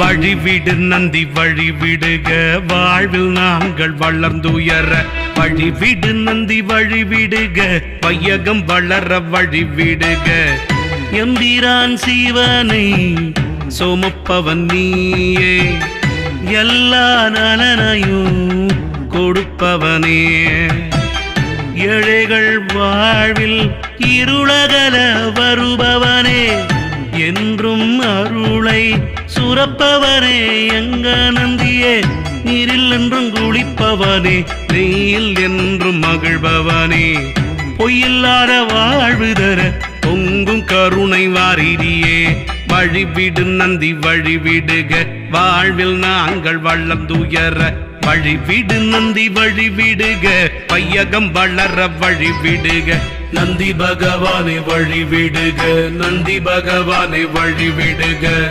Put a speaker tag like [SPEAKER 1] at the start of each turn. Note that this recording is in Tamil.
[SPEAKER 1] வழிவிடு நந்தி வழிவிடுக. வாழ்வில் நாங்கள் வளர்ந்துயர. வழிவிடு நந்தி வழிவிடுக. பையகம் வளர வழிவிடுக. எம்பிரான் சீவனை சோமப்பவன் நீயே. எல்லா நலனையும் கொடுப்பவனே. ஏழைகள் வாழ்வில் இருளகல வருபவன் என்றும் அருளை சுரப்பவரே எங்க நந்தியே நீரில் என்றும் குளிப்பவனே நெய்யில் என்றும் மகிழ்பவனே. பொய்யில்லாத வாழ்வு தர பொங்கும் கருணை வாரிடியே. வழிவிடு நந்தி வழிவிடுக வாழ்வில் நாங்கள் வள்ளம் துயர வழிவிடு நந்தி வழிவிடுக. பையகம் வளர வழிவிடுக. நந்தி பகவானை வழிவிடுக நந்தி பகவானை வழிவிடுக.